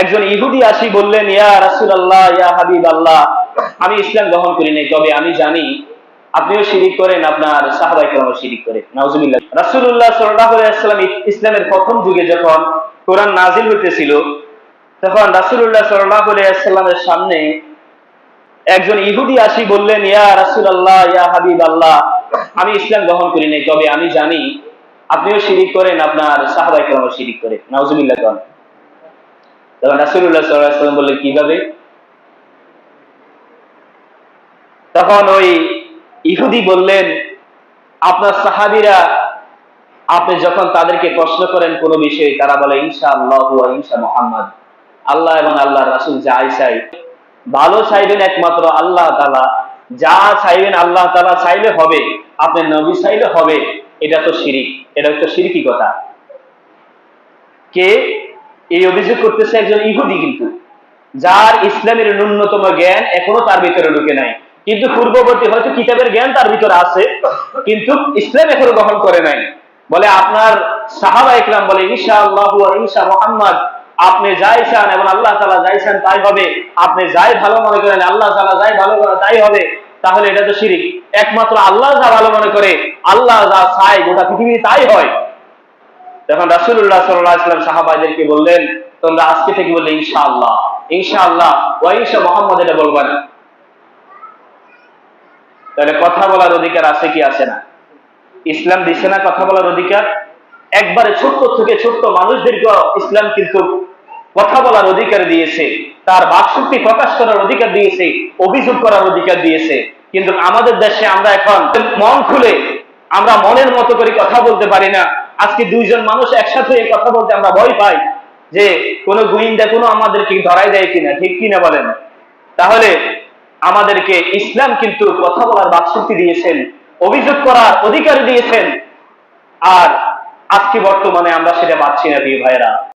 একজন ইহুদি আসি বললেন, ইয়া রাসুল আল্লাহ ইয়া হাবিব আল্লাহ আমি ইসলাম গ্রহণ করি নাই, তবে আমি জানি আপনিও শিরিক করেন, আপনার সাহাবাই কেরামও শিরিক করে নাউজুবিল্লাহ। রাসূলুল্লাহ সাল্লাল্লাহু আলাইহি ইসলামের প্রথম যুগে যখন কোরআন নাজিল হইতেছিল, তখন রাসূলুল্লাহ সাল্লাল্লাহু আলাইহি সামনে একজন ইহুদি আসি বললেন, ইয়া রাসুল আল্লাহ ইয়া হাবিব আল্লাহ আমি ইসলাম গ্রহণ করি নাই, তবে আমি জানি আপনিও শিরিক করেন, আপনার সাহাবাই কেরামও শিরিক করে নাউজুবিল্লাহ কন। তখন রাসূলুল্লাহ সাল্লাল্লাহু আলাইহি বললেন, কীভাবে? তখন ওই ইহুদি বললেন, আপনার সাহাবিরা, আপনি যখন তাদেরকে প্রশ্ন করেন কোনো বিষয়ে, তারা বলে ইনশা আল্লাহ ইনশা মোহাম্মদ। আল্লাহ এবং আল্লাহ রাসুল যাই চাই ভালো চাইবেন একমাত্র আল্লাহ তালা যা চাইবেন আল্লাহ তালা চাইলে হবে আপনার নবী চাইলে হবে। এটা তো শিরিক, এটা তো শিরিকি কথা। কে? এই অভিযোগ করতেছে একজন ইহুদি কিন্তু, যার ইসলামের ন্যূনতম জ্ঞান এখনও তার ভিতরে ঢুকে নাই। কিন্তু পূর্ববর্তী হয়তো কিতাবের জ্ঞান তার ভিতরে আছে, কিন্তু ইসলাম এখনও গ্রহণ করে নাই। বলে আপনার সাহাবা ইকরাম বলে ঈশা আল্লাহ ঈশা মোহাম্মদ, আপনি যাই চান এবং আল্লাহ তালা যাই চান তাই হবে। আপনি যাই ভালো মনে করেন, আল্লাহ তালা যাই ভালো করে তাই হবে। তাহলে এটা তো শিরিক। একমাত্র আল্লাহ যা ভালো মনে করে, আল্লাহ যা চায় গোটা পৃথিবী তাই হয়। তখন রাসুল্লাহ সাল্লাহ ইসলাম সাহাবাইদেরকে বললেন, তোমরা আজকে থেকে বললে ইনশা আল্লাহ ইনশা আল্লাহ ও ইনশা মোহাম্মদ এটা বলবা না? তাহলে কথা বলার অধিকার আছে কি আছে না? ইসলাম দিছে না কথা বলার অধিকার? একবারে ছোট্ট থেকে ছোট্ট মানুষদেরকে ইসলাম কিন্তু কথা বলার অধিকার দিয়েছে, তার বাকশক্তি প্রকাশ করার অধিকার দিয়েছে, অভিযোগ করার অধিকার দিয়েছে। কিন্তু আমাদের দেশে আমরা এখন মন খুলে আমরা মনের মতো করে কথা বলতে পারি না। আজকে দুইজন মানুষ একসাথে এই কথা বলতে আমরা ভয় পাই যে কোন গুইন্দা কোনো আমাদেরকে ধরাই দেয় কিনা, ঠিক কিনা বলেন? তাহলে আমাদেরকে ইসলাম কিন্তু কথা বলার বাকশক্তি দিয়েছেন, অভিযোগ করার অধিকার দিয়েছেন, আর আজকে বর্তমানে আমরা সেটা পাচ্ছি না, প্রিয় ভাইরা